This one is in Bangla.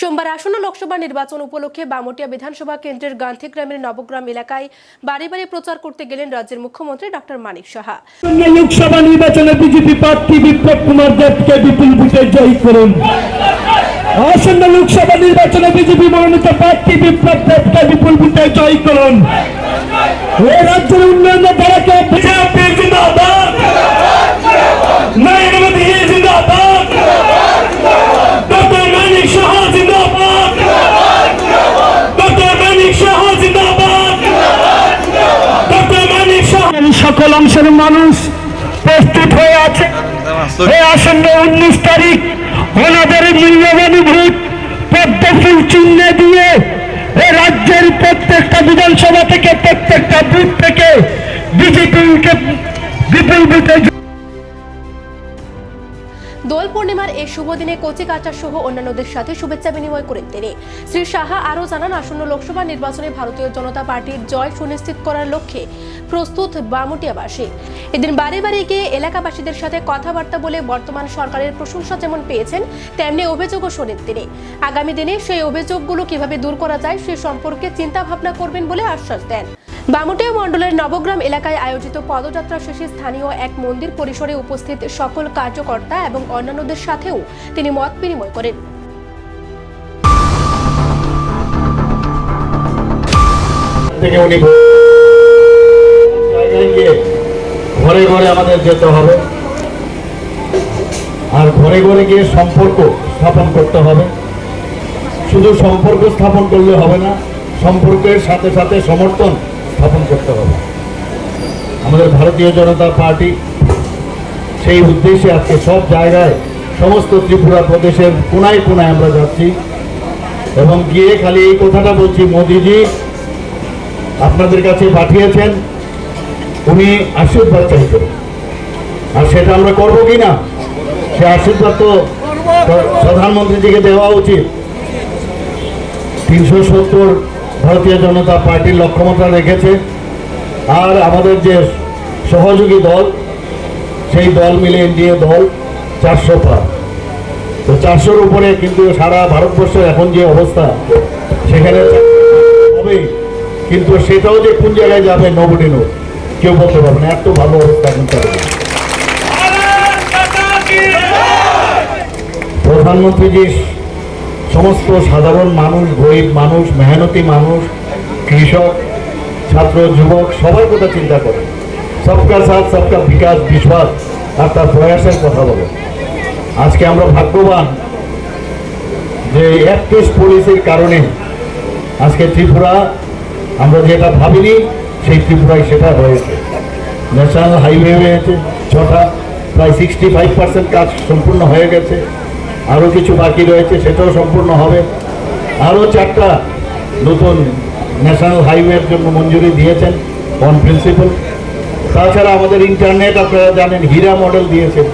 সোমবার আসন্ন লোকসভা নির্বাচন উপলক্ষে বামটিয়া বিধানসভা কেন্দ্রের গান্ধীগ্রামের নবগ্রাম এলাকায় বাড়ি বাড়ি প্রচার করতে গেলেন রাজ্যের মুখ্যমন্ত্রী ডক্টর মানিক সাহা। লোকসভা নির্বাচনে বিজেপি প্রার্থী বিপ্লব কুমার দেবকে বিপুল ভোটে জয়ী করুন। আসন্ন লোকসভা নির্বাচনে বিজেপি মনোনীত প্রার্থী বিপ্লব দেবকে বিপুল ভোটে জয়ী করুন। রাজ্যের উন্নয়নের ধারাকে বিজেপি জিন্দাবাদ নরেন্দ্র মোদী জিন্দাবাদ ডক্টর মানিক শাহ জিন্দাবাদ ডক্টর মানিক শাহ জিন্দাবাদ ডক্টর মানিক শাহ সকল অংশের মানুষ প্রস্তুত হয়ে আছে। এই আসন্ন উনিশ তারিখ ওনাদের মূল্যবান ভোট পদ্মফুল চিহ্ন দিয়ে এ রাজ্যের প্রত্যেকটা বিধানসভা থেকে, প্রত্যেকটা বুথ থেকে বিজেপিকে বিপুল ভোটে দোল পূর্ণিমার এই শুভ দিনে কচি কাচার সহ অন্যান্যদের সাথে শুভেচ্ছা বিনিময় করেন তিনি। শ্রী সাহা আরও জানান, আসন্ন লোকসভা নির্বাচনে ভারতীয় জনতা পার্টির জয় সুনিশ্চিত করার লক্ষ্যে প্রস্তুত বামুটিয়াবাসী। এদিন বাড়ি বাড়ি গিয়ে এলাকাবাসীদের সাথে কথাবার্তা বলে বর্তমান সরকারের প্রশংসা যেমন পেয়েছেন, তেমনি অভিযোগও শোনেন তিনি। আগামী দিনে সেই অভিযোগগুলো কীভাবে দূর করা যায় সে সম্পর্কে চিন্তা ভাবনা করবেন বলে আশ্বাস দেন। বামুটিয়া মণ্ডলের নবগ্রাম এলাকায় আয়োজিত পদযাত্রা শেষে স্থানীয় এক মন্দির পরিসরে উপস্থিত সকল কার্যকর্তা এবং অন্যান্যদের সাথেও তিনি মত বিনিময় করেন। ঘরে ঘরে আমাদের যেতে হবে। আর ঘরে ঘরে গিয়ে সম্পর্ক স্থাপন করতে হবে। শুধু সম্পর্ক স্থাপন করলে হবে না, সম্পর্কের সাথে সাথে সমর্থন স্থাপন করতে হবে। আমাদের ভারতীয় জনতা পার্টি সেই উদ্দেশ্যে আজকে সব জায়গায় সমস্ত ত্রিপুরা প্রদেশের কোনায় কোনায় আমরা যাচ্ছি এবং গিয়ে খালি এই কথাটা বলছি মোদিজি আপনাদের কাছে পাঠিয়েছেন উনি আশীর্বাদ চাইতেন। আর সেটা আমরা করব কি না? সে আশীর্বাদ তো প্র- প্রধানমন্ত্রীজিকে দেওয়া উচিত। তিনশো সত্তর ভারতীয় জনতা পার্টির লক্ষ্যমাত্রা রেখেছে। আর আমাদের যে সহযোগী দল, সেই দল মিলে এনডিএ দল চারশো পার। তো চারশোর উপরে কিন্তু সারা ভারতবর্ষের এখন যে অবস্থা, সেখানে হবেই। কিন্তু সেটাও যে কোন জায়গায় যাবে নোবডি কেউ বলতে পারবে না, এত ভালো অবস্থা তাদের। প্রধানমন্ত্রীজি সমস্ত সাধারণ মানুষ, গরিব মানুষ, মেহনতি মানুষ, কৃষক, ছাত্র, যুবক, সবার কথা চিন্তা করে। সবকা সাথ সবকা বিকাশ বিশ্বাস আর তার প্রয়াসের কথা বলে। আজকে আমরা ভাগ্যবান যে একত্রিশ পলিসির কারণে আজকে ত্রিপুরা, আমরা যেটা ভাবিনি, সেই ত্রিপুরায় সেটা হয়েছে। ন্যাশনাল হাইওয়ে হয়েছে, ছটা, প্রায় সিক্সটি ফাইভ পার্সেন্ট কাজ সম্পূর্ণ হয়ে গেছে। আরও কিছু বাকি রয়েছে, সেটাও সম্পূর্ণ হবে। আরও চারটা নতুন ন্যাশনাল হাইওয়ের জন্য মঞ্জুরি দিয়েছেন অন প্রিন্সিপাল তাছাড়া আমাদের ইন্টারনেট আপনারা জানেন, হীরা মডেল দিয়েছেন।